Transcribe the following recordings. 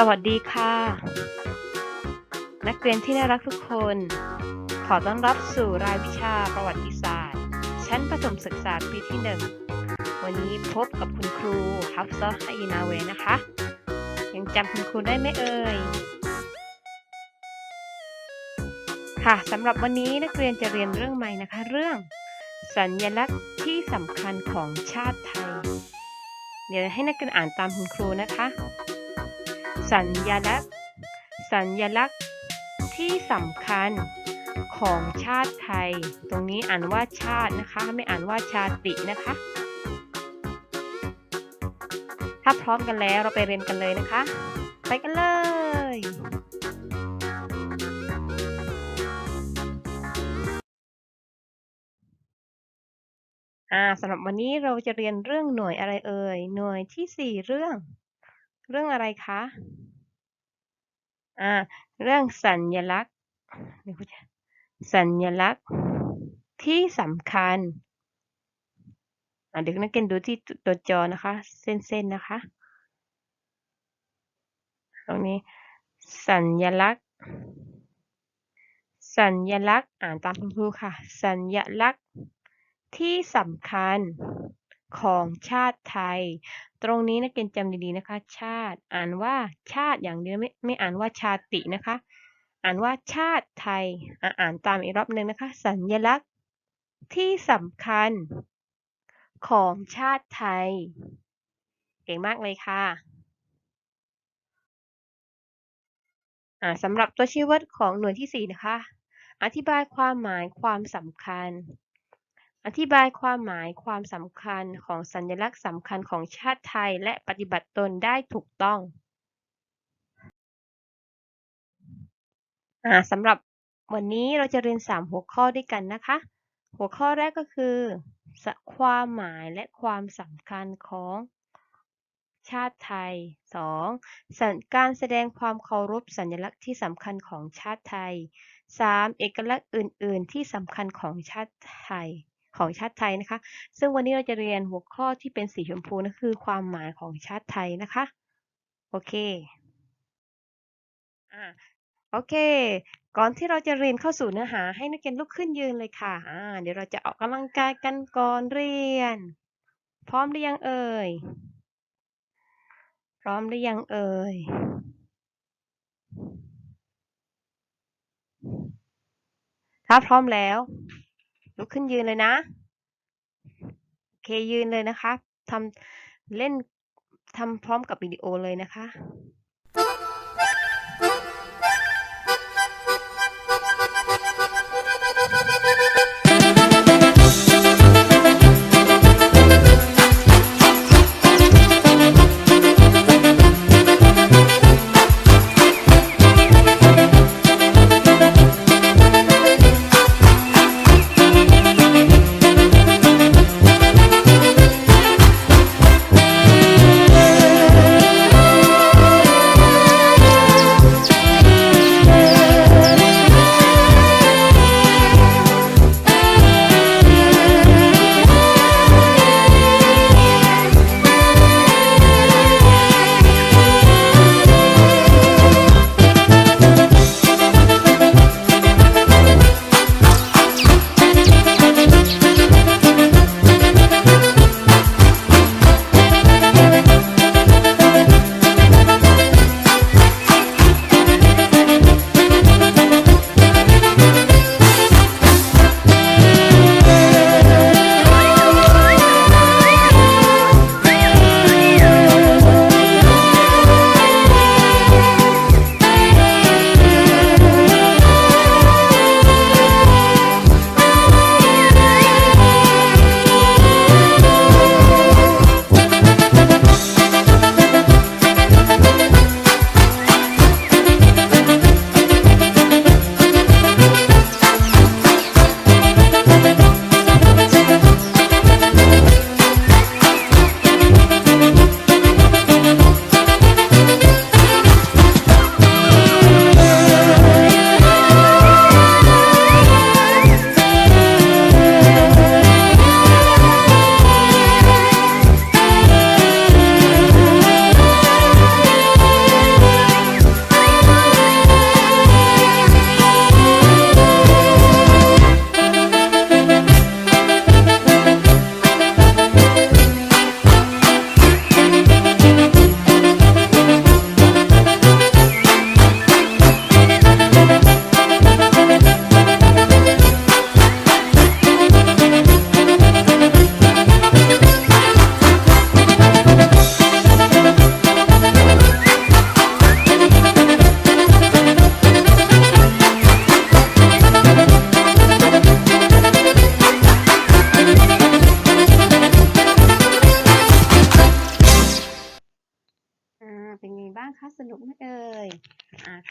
สวัสดีค่ะ นักเรียนที่น่ารักทุกคน ขอต้อนรับสู่รายวิชาประวัติศาสตร์ ชั้นประถมศึกษาปีที่หนึ่งวันนี้พบกับคุณครูฮัฟซอฮอินาเวนะคะ ยังจำคุณครูได้ไหมเอ่ย ค่ะสำหรับวันนี้นักเรียนจะเรียนเรื่องใหม่นะคะ เรื่อง สัญลักษณ์ที่สำคัญของชาติไทย เดี๋ยวให้นักเรียนอ่านตามคุณครูนะคะ สัญลักษณ์ สัญลักษณ์ที่สำคัญของชาติไทย ตรงนี้อ่านว่าชาตินะคะ ไม่อ่านว่าชาตินะคะ ถ้าพร้อมกันแล้วเราไปเรียนกันเลยนะคะ ไปกันเลยสำหรับวันนี้เราจะเรียนเรื่องหน่วยอะไรเอ่ย หน่วยที่สี่เรื่อง เรื่องอะไรคะ อ่า เรื่องสัญลักษณ์เดี๋ยวครูจะสัญลักษณ์ที่สำคัญอ่าเดี๋ยวนักเรียนดูที่ตัวจอนะคะ เส้นๆนะคะ ตรงนี้ สัญลักษณ์ สัญลักษณ์อ่านตามคุณครูค่ะ สัญลักษณ์ที่สำคัญของชาติไทย ตรงนี้นักเรียนจำดีๆนะคะ ชาติ อ่านว่าชาติอย่างเดียวไม่ไม่อ่านว่าชาตินะคะ อ่านว่าชาติไทยอ่าอ่านตามอีกรอบหนึ่งนะคะ สัญลักษณ์ที่สำคัญของชาติไทย เก่งมากเลยค่ะสำหรับตัวชี้วัดของหน่วยที่ 4 นะคะ อธิบายความหมายความสำคัญ อธิบายความหมายความสำคัญของสัญลักษณ์สำคัญของชาติไทยและปฏิบัติตนได้ถูกต้องอสำหรับวันนี้เราจะเรียน 3 หัวข้อด้วยกันนะคะ หัวข้อแรกก็คือ ความหมายและความสำคัญของชาติไทย 2. สัญการแสดงความเคารพสัญลักษณ์ที่สำคัญของชาติไทย 3. เอกลักษณ์อื่น ๆ ที่สำคัญของชาติไทย ของชาติไทยนะคะ ซึ่งวันนี้เราจะเรียนหัวข้อที่เป็นสีชมพูนั่นคือความหมายของชาติไทยนะคะ โอเคอ่าโอเค ก่อนที่เราจะเรียนเข้าสู่เนื้อหา ให้นักเรียนลุกขึ้นยืนเลยค่ะอ่าเดี๋ยวเราจะออกกำลังกายกันก่อนเรียน พร้อมหรือยังเอ่ย พร้อมหรือยังเอ่ยถ้าพร้อมแล้ว ลุกขึ้นยืนเลยนะโอเคยืนเลยนะคะทำเล่นทำพร้อมกับวิดีโอเลยนะคะ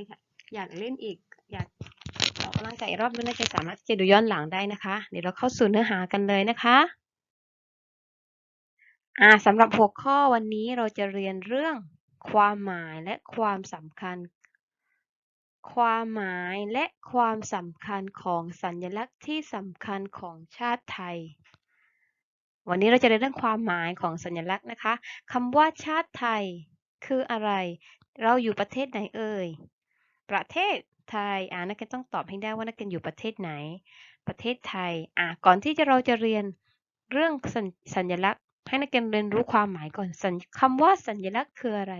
รอยากเล่นอีก อยากออกกำลังกายอีกรอบนึงนะจะสามารถที่จะดูย้อนหลังได้นะคะ เดี๋ยวเราเข้าสู่เนื้อหากันเลยนะคะอ่าสำหรับหัวข้อวันนี้เราจะเรียนเรื่อง ความหมายและความสำคัญ ความหมายและความสำคัญของสัญลักษณ์ที่สำคัญของชาติไทย วันนี้เราจะเรียนเรื่องความหมายของสัญลักษณ์นะคะคำว่าชาติไทยคืออะไร เราอยู่ประเทศไหนเอ่ย ประเทศไทยอ่านักเรียนต้องตอบให้ได้ว่านักเรียนอยู่ประเทศไหน ประเทศไทยอ่าก่อนที่จะเราจะเรียนเรื่องสัญสัญลักษณ์ ให้นักเรียนเรียนรู้ความหมายก่อนสัญคำว่าสัญลักษณ์คืออะไร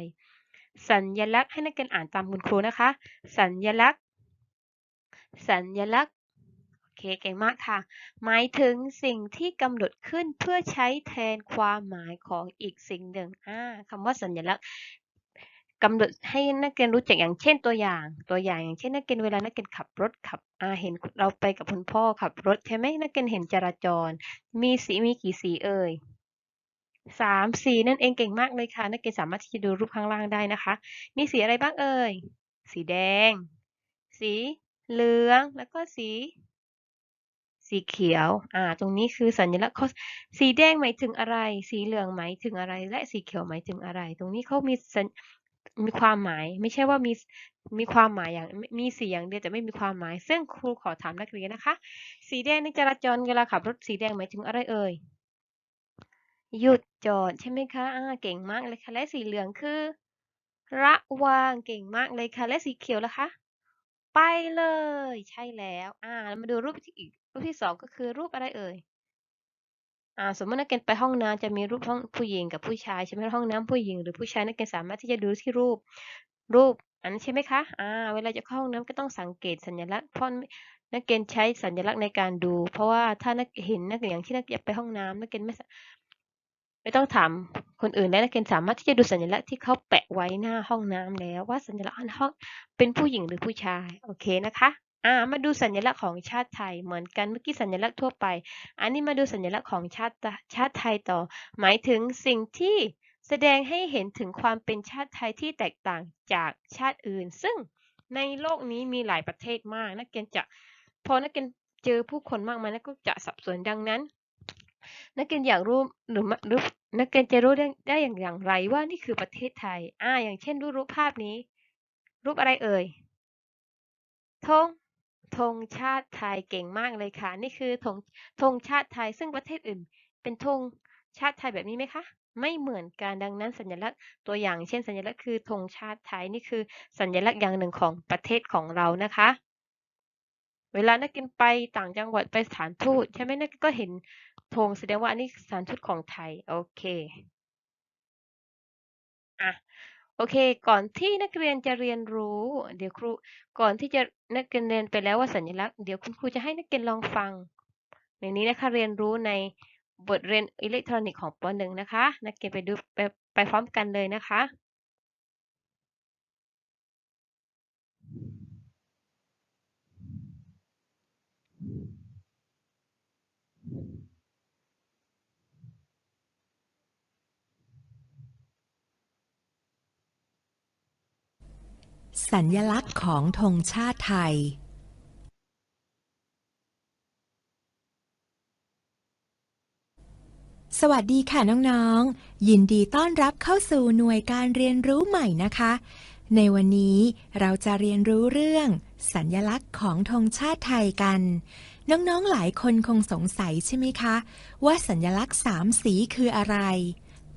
สัญลักษณ์ให้นักเรียนอ่านตามคุณครูนะคะ สัญลักษณ์ สัญลักษณ์โอเคเก่งมากค่ะ หมายถึงสิ่งที่กำหนดขึ้นเพื่อใช้แทนความหมายของอีกสิ่งหนึ่งอ่าคำว่าสัญลักษณ์ กำหนดให้นักเรียนรู้จักอย่างเช่นตัวอย่าง ตัวอย่างอย่างเช่นนักเรียนเวลานักเรียนขับรถขับอ่าเห็นเราไปกับคุณพ่อขับรถใช่ไหมนักเรียนเห็นจราจร มีสีมีกี่สีเอ่ยสามสีนั่นเองเก่งมากเลยค่ะ นักเรียนสามารถที่จะดูรูปข้างล่างได้นะคะ มีสีอะไรบ้างเอ่ย สีแดง สีเหลืองแล้วก็สี สีเขียว อ่า ตรงนี้คือสัญลักษณ์เขาสีแดงหมายถึงอะไร สีเหลืองหมายถึงอะไร และสีเขียวหมายถึงอะไร ตรงนี้เขามีสัญ มีความหมาย ไม่ใช่ว่ามีมีความหมายอย่างมีสีอย่างเดียวแต่ไม่มีความหมาย ซึ่งครูขอถามนักเรียนนะคะ สีแดงในจราจรเวลาขับรถสีแดงหมายถึงอะไรเอ่ยหยุดจอดใช่ไหมคะอ่าเก่งมากเลยค่ะและสีเหลืองคือ ระวังเก่งมากเลยค่ะ และสีเขียวล่ะคะ ไปเลย ใช่แล้ว อ่าเรามาดูรูปที่อีกรูปที่สองก็คือรูปอะไรเอ่ย อ่าสมมตินักเรียนไปห้องน้ำจะมีรูปห้องผู้หญิงกับผู้ชายใช่ไหมห้องน้ำผู้หญิงหรือผู้ชายนักเรียนสามารถที่จะดูที่รูปรูปอันใช่ไหมคะอ่าเวลาจะเข้าห้องน้ำก็ต้องสังเกตสัญลักษณ์เพราะนักเรียนใช้สัญลักษณ์ในการดู เพราะว่าถ้านักเห็นนักเรียนอย่างที่นักเรียนไปห้องน้ำนักเรียนไม่ไม่ต้องถามคนอื่นแล้วนักเรียนสามารถที่จะดูสัญลักษณ์ที่เขาแปะไว้หน้าห้องน้ำแล้วว่าสัญลักษณ์ห้องเป็นผู้หญิงหรือผู้ชายโอเคนะคะ อ่า มาดูสัญลักษณ์ของชาติไทยเหมือนกันเมื่อกี้สัญลักษณ์ทั่วไป อันนี้มาดูสัญลักษณ์ของชาติชาติไทยต่อ หมายถึงสิ่งที่แสดงให้เห็นถึงความเป็นชาติไทยที่แตกต่างจากชาติอื่น ซึ่งในโลกนี้มีหลายประเทศมากนักเรียนจะพอนักเรียนเจอผู้คนมากมายนักก็จะสับสนดังนั้น นักเรียนอยากรู้หรือหรือนักเรียนจะรู้ได้ได้อย่างอย่างไรว่านี่คือประเทศไทยอ่าอย่างเช่นรูปรูปภาพนี้ รูปอะไรเอ่ยธง ธงชาติไทยเก่งมากเลยค่ะ นี่คือธงธงชาติไทยซึ่งประเทศอื่น เป็นธงชาติไทยแบบนี้ไหมคะ ไม่เหมือนกันดังนั้นสัญลักษณ์ตัวอย่างเช่นสัญลักษณ์คือธงชาติไทยนี่คือสัญลักษณ์อย่างหนึ่งของประเทศของเรานะคะ เวลานักเรียนไปต่างจังหวัดไปสถานทูตใช่ไหมนักก็เห็นธงแสดงว่าอันนี้สถานทูตของไทยโอเคอะ โอเค ก่อนที่นักเรียนจะเรียนรู้ เดี๋ยวครู ก่อนที่จะนักเรียนเรียนไปแล้วว่าสัญลักษณ์ เดี๋ยวคุณครูจะให้นักเรียนลองฟัง ในนี้นะคะ เรียนรู้ในบทเรียนอิเล็กทรอนิกส์ของป .1 นะคะ นักเรียนไปดูไปไปพร้อมกันเลยนะคะ สัญญลักษณ์ของธงชาติไทย สวัสดีค่ะน้องๆ ยินดีต้อนรับเข้าสู่หน่วยการเรียนรู้ใหม่นะคะ ในวันนี้เราจะเรียนรู้เรื่อง สัญญลักษณ์ของธงชาติไทยกัน น้องๆ หลายคนคงสงสัยใช่ไหมคะ ว่าสัญลักษณ์สามสีคืออะไร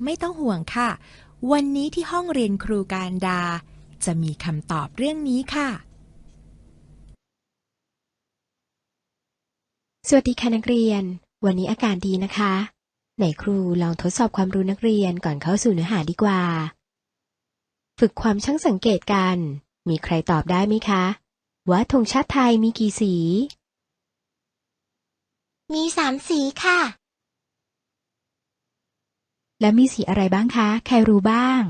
ไม่ต้องห่วงค่ะ วันนี้ที่ห้องเรียนครูการดา จะมีคำตอบเรื่องนี้ค่ะ สวัสดีค่ะนักเรียน วันนี้อากาศดีนะคะ ไหนครูลองทดสอบความรู้นักเรียนก่อนเข้าสู่เนื้อหาดีกว่า ฝึกความช่างสังเกตกัน มีใครตอบได้ไหมคะ ว่าธงชาติไทยมีกี่สี มีสามสีค่ะ และมีสีอะไรบ้างคะ ใครรู้บ้าง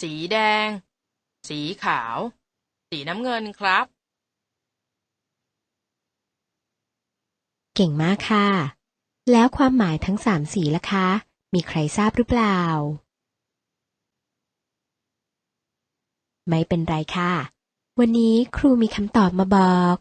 สีแดง สีขาว สีน้ำเงินครับ เก่งมากค่ะ แล้วความหมายทั้งสามสีล่ะคะ มีใครทราบหรือเปล่า ไม่เป็นไรค่ะ วันนี้ครูมีคำตอบมาบอก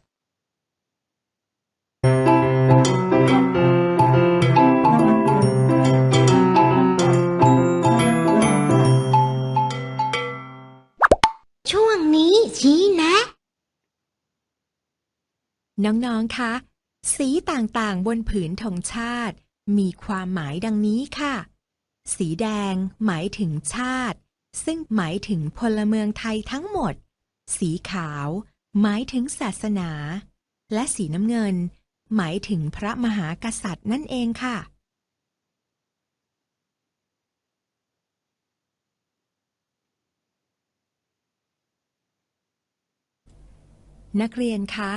น้องๆ คะ สีต่างๆ บนผืนธงชาติ มีความหมายดังนี้ค่ะ สีแดงหมายถึงชาติ ซึ่งหมายถึงพลเมืองไทยทั้งหมด สีขาว หมายถึงศาสนา และสีน้ำเงิน หมายถึงพระมหากษัตริย์นั่นเองค่ะ นักเรียนคะ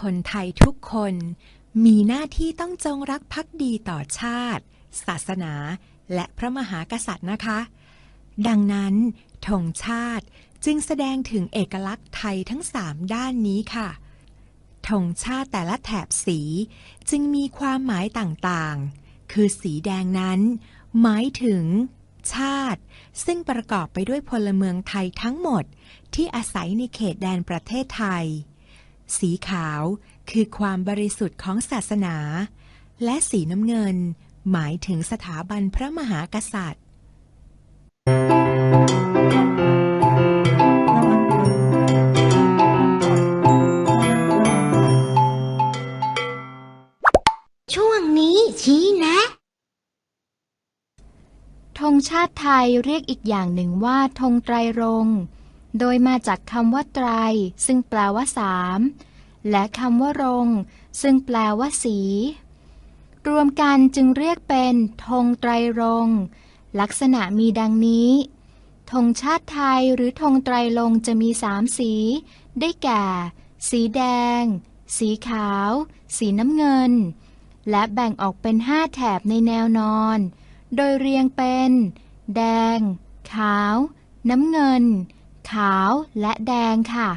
คนไทยทุกคน มีหน้าที่ต้องจงรักภักดีต่อชาติ ศาสนา และพระมหากษัตริย์นะคะ ดังนั้นธงชาติจึงแสดงถึงเอกลักษณ์ไทยทั้งสามด้านนี้ค่ะธงชาติแต่ละแถบสีจึงมีความหมายต่างๆ คือสีแดงนั้น หมายถึง ชาติ ซึ่งประกอบไปด้วยพลเมืองไทยทั้งหมดที่อาศัยในเขตแดนประเทศไทย สีขาวคือความบริสุทธิ์ของศาสนา และสีน้ำเงิน หมายถึงสถาบันพระมหากษัตริย์ ช่วงนี้ชี้แนะธงชาติไทยเรียกอีกอย่างหนึ่งว่าธงไตรรงค์ โดยมาจากคำว่าไตร ซึ่งแปลว่าสามและคำว่ารง ซึ่งแปลว่าสี รวมกันจึงเรียกเป็นธงไตรรง ลักษณะมีดังนี้ธงชาติไทยหรือธงไตรรงจะมีสามสี ได้แก่ สีแดง สีขาว สีน้ำเงิน และแบ่งออกเป็นห้าแถบในแนวนอน โดยเรียงเป็น แดง ขาว น้ำเงิน ขาวและแดงค่ะ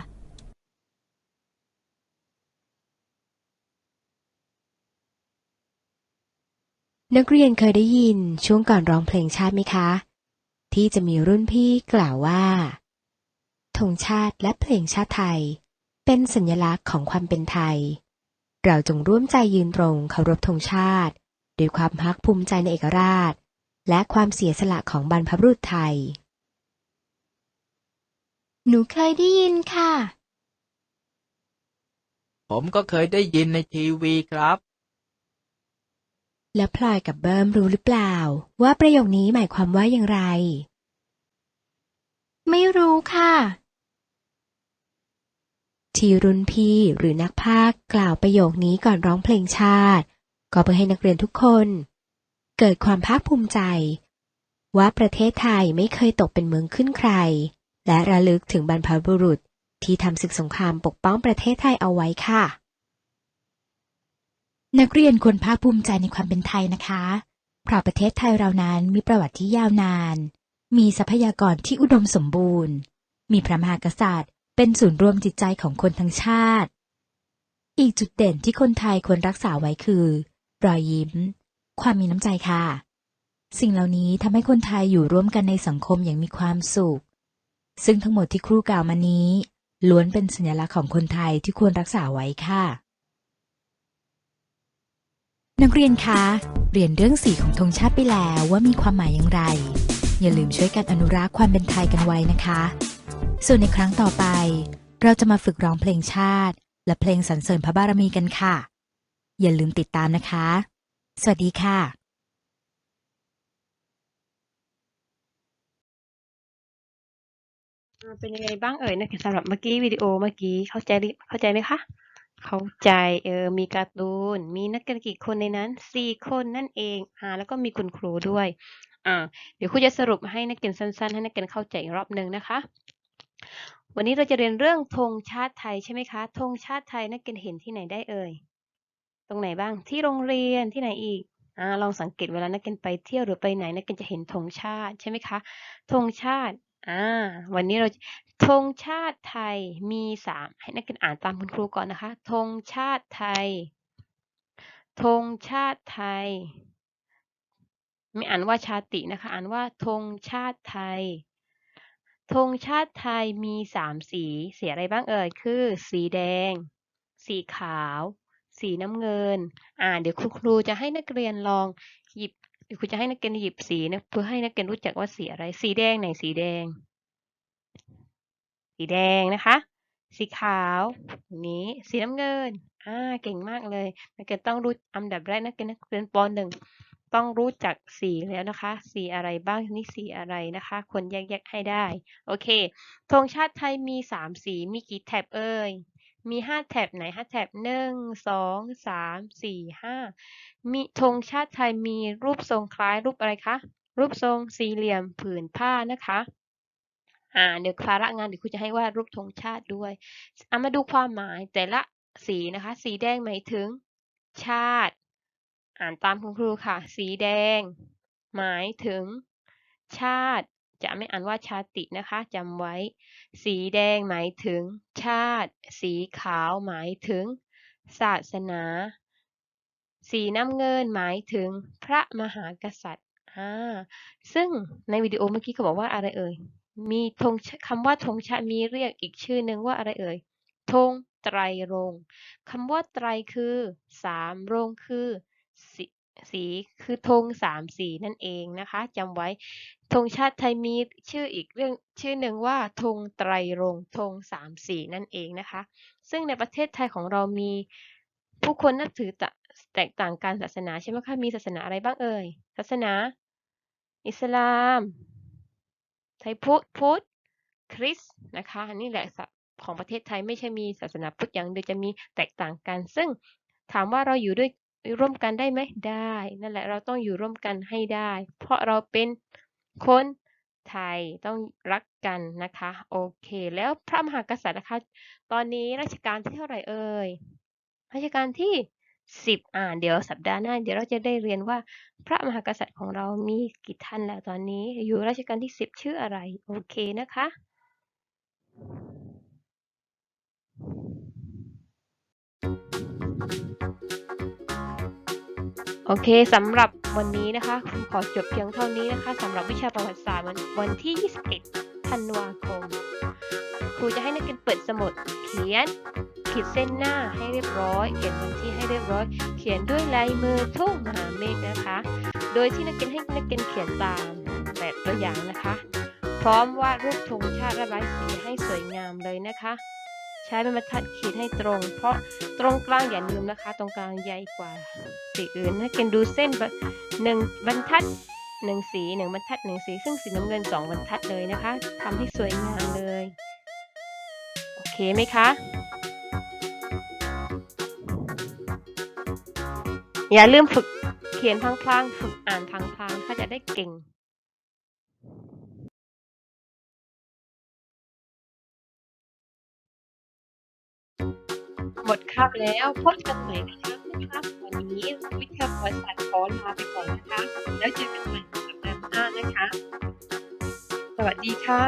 นักเรียนเคยได้ยินช่วงก่อนร้องเพลงชาติไหมคะ ที่จะมีรุ่นพี่กล่าวว่าธงชาติและเพลงชาติไทย เป็นสัญลักษณ์ของความเป็นไทย เราจงร่วมใจยืนตรงเคารพธงชาติ ด้วยความภาคภูมิใจในเอกราช และความเสียสละของบรรพบุรุษไทย หนูเคยได้ยินค่ะ ผมก็เคยได้ยินในทีวีครับ แล้วพลอยกับเบิ้มรู้หรือเปล่า ว่าประโยคนี้หมายความว่าอย่างไร ไม่รู้ค่ะ ที่รุ่นพี่หรือนักพากย์กล่าวประโยคนี้ก่อนร้องเพลงชาติ ก็เพื่อให้นักเรียนทุกคน เกิดความภาคภูมิใจ ว่าประเทศไทยไม่เคยตกเป็นเมืองขึ้นใคร และระลึกถึงบรรพบุรุษที่ทำศึกสงครามปกป้องประเทศไทยเอาไว้ค่ะ นักเรียนควรภาคภูมิใจในความเป็นไทยนะคะ เพราะประเทศไทยเรานั้นมีประวัติที่ยาวนาน มีทรัพยากรที่อุดมสมบูรณ์ มีพระมหากษัตริย์ เป็นศูนย์รวมจิตใจของคนทั้งชาติ อีกจุดเด่นที่คนไทยควรรักษาไว้คือ รอยยิ้ม ความมีน้ำใจค่ะ สิ่งเหล่านี้ทำให้คนไทยอยู่ร่วมกันในสังคมอย่างมีความสุข ซึ่งทั้งหมดที่ครูกล่าวมานี้ ล้วนเป็นสัญลักษณ์ของคนไทยที่ควรรักษาไว้ค่ะ นักเรียนคะเรียนเรื่องสีของธงชาติไปแล้วว่ามีความหมายอย่างไร อย่าลืมช่วยกันอนุรักษ์ความเป็นไทยกันไว้นะคะ ส่วนในครั้งต่อไป เราจะมาฝึกร้องเพลงชาติ และเพลงสรรเสริญพระบารมีกันค่ะ อย่าลืมติดตามนะคะ สวัสดีค่ะ อ่าเป็นยังไงบ้างเอ่ยนะสำหรับเมื่อกี้วิดีโอเมื่อกี้เข้าใจหรือเข้าใจไหมคะ เข้าใจเออมีการ์ตูน มีนักเรียนกี่คนในนั้นสี่คนนั่นเองอ่าแล้วก็มีคุณครูด้วยอ่าเดี๋ยวครูจะสรุปให้นักเรียนสั้น ๆ ให้นักเรียนเข้าใจอีกรอบหนึ่งนะคะ วันนี้เราจะเรียนเรื่องธงชาติไทยใช่ไหมคะธงชาติไทยนักเรียนเห็นที่ไหนได้เอ่ยตรงไหนบ้างที่โรงเรียนที่ไหนอีกอ่าลองสังเกตเวลานักเรียนไปเที่ยวหรือไปไหนนักเรียนจะเห็นธงชาติใช่ไหมคะธงชาติ อ่า วันนี้เราธงชาติไทยมีสามให้นักเรียนอ่านตามคุณครูก่อนนะคะธงชาติไทยธงชาติไทย ไม่อ่านว่าชาตินะคะ อ่านว่าธงชาติไทยธงชาติไทยมีสามสี สีอะไรบ้างเอ่ย คือ สีแดง สีขาว สีน้ำเงิน อ่า เดี๋ยวคุณครูจะให้นักเรียนลองหยิบ ครูจะให้นักเรียนหยิบสีนะเพื่อให้นักเรียนรู้จักว่าสีอะไร สีแดงไหนสีแดง สีแดงนะคะ สีขาวนี้สีน้ำเงินอ่าเก่งมากเลย นักเรียนต้องรู้อันดับแรกนักเรียนนักเรียนปหนึ่งต้องรู้จักสีแล้วนะคะ สีอะไรบ้างนี่สีอะไรนะคะควรแยกแยกให้ได้ โอเคธงชาติไทยมีสามสีมีกี่แถบเอ่ย มีห้าแถบไหนห้าแถบหนึ่งสองสามสี่ห้ามีธงชาติไทยมีรูปทรงคล้ายรูปอะไรคะ รูปทรงสี่เหลี่ยมผืนผ้านะคะอ่าเดี๋ยวภาระงานเดี๋ยวครูจะให้วาดรูปธงชาติด้วยเอามาดูความหมายแต่ละสีนะคะ สีแดงหมายถึงชาติ อ่านตามคุณครูค่ะ สีแดง หมายถึง ชาติ จะไม่อ่านว่าชาตินะคะจำไว้ สีแดงหมายถึงชาติ สีขาวหมายถึง ศาสนา สีน้ำเงินหมายถึงพระมหากษัตริย์อ่าซึ่งในวิดีโอเมื่อกี้เขาบอกว่าอะไรเอ่ย มีธงคำว่าธงชาติมีเรียกอีกชื่อหนึ่งว่าอะไรเอ่ยธงไตรรงคำว่าไตรคือสามรงคือ สีคือธงสามสีนั่นเองนะคะจำไว้ธงชาติไทยมีชื่ออีกเรื่องชื่อหนึ่งว่าธงไตรรงธงสามสีนั่นเองนะคะ ซึ่งในประเทศไทยของเรามีผู้คนนับถือแตกต่างกันศาสนาใช่ไหมคะมีศาสนาอะไรบ้างเอ่ยศาสนา อิสลาม ไทยพุทธพุทธคริสต์นะคะอันนี่แหละของประเทศไทยไม่ใช่มีศาสนาพุทธอย่างเดียวจะมีแตกต่างกัน ซึ่งถามว่าเราอยู่ด้วย ร่วมกันได้ไหมได้ นั่นแหละเราต้องอยู่ร่วมกันให้ได้ เพราะเราเป็นคนไทยต้องรักกันนะคะโอเค แล้วพระมหากษัตริย์นะคะ ตอนนี้รัชกาลที่เท่าไหร่เอ่ยรัชกาลที่สิบอ่าเดี๋ยวสัปดาห์หน้าเดี๋ยวเราจะได้เรียนว่าพระมหากษัตริย์ของเรามีกี่ท่านแล้วตอนนี้ อยู่รัชกาลที่สิบชื่ออะไร โอเคนะคะ โอเคสำหรับวันนี้นะคะคุณขอจบเพียงเท่านี้นะคะสำหรับวิชาประวัติศาสตร์วันวันที่ 21 ธันวาคม ครูจะให้นักเรียนเปิดสมุดเขียนขีดเส้นหน้าให้เรียบร้อย เขียนวันที่ให้เรียบร้อย เขียนด้วยลายมือทุ่งมหาเมฆนะคะ โดยที่นักเรียนให้นักเรียนเขียนตามแบบตัวอย่างนะคะ พร้อมวาดรูปธงชาติระบายสีให้สวยงามเลยนะคะ ใช้เป็นบรรทัดขีดให้ตรง เพราะตรงกลางอย่าลืมนะคะ ตรงกลางใหญ่กว่าสีอื่นนักเรียนดูเส้นหนึ่งบรรทัดหนึ่งสีหนึ่งบรรทัดหนึ่งสี ซึ่งสีน้ำเงินสองบรรทัดเลยนะคะทำให้สวยงามเลย โอเคไหมคะ อย่าลืมฝึกเขียนพลางๆฝึกอ่านพลางๆถ้าจะได้เก่ง หมดคาบแล้วพบกันใหม่นะคะคุณครับวันนี้วิทยาประวัติศาสตร์ขอลาไปก่อนนะคะ แล้วเจอกันใหม่สัปดาห์หน้านะคะ สวัสดีค่ะ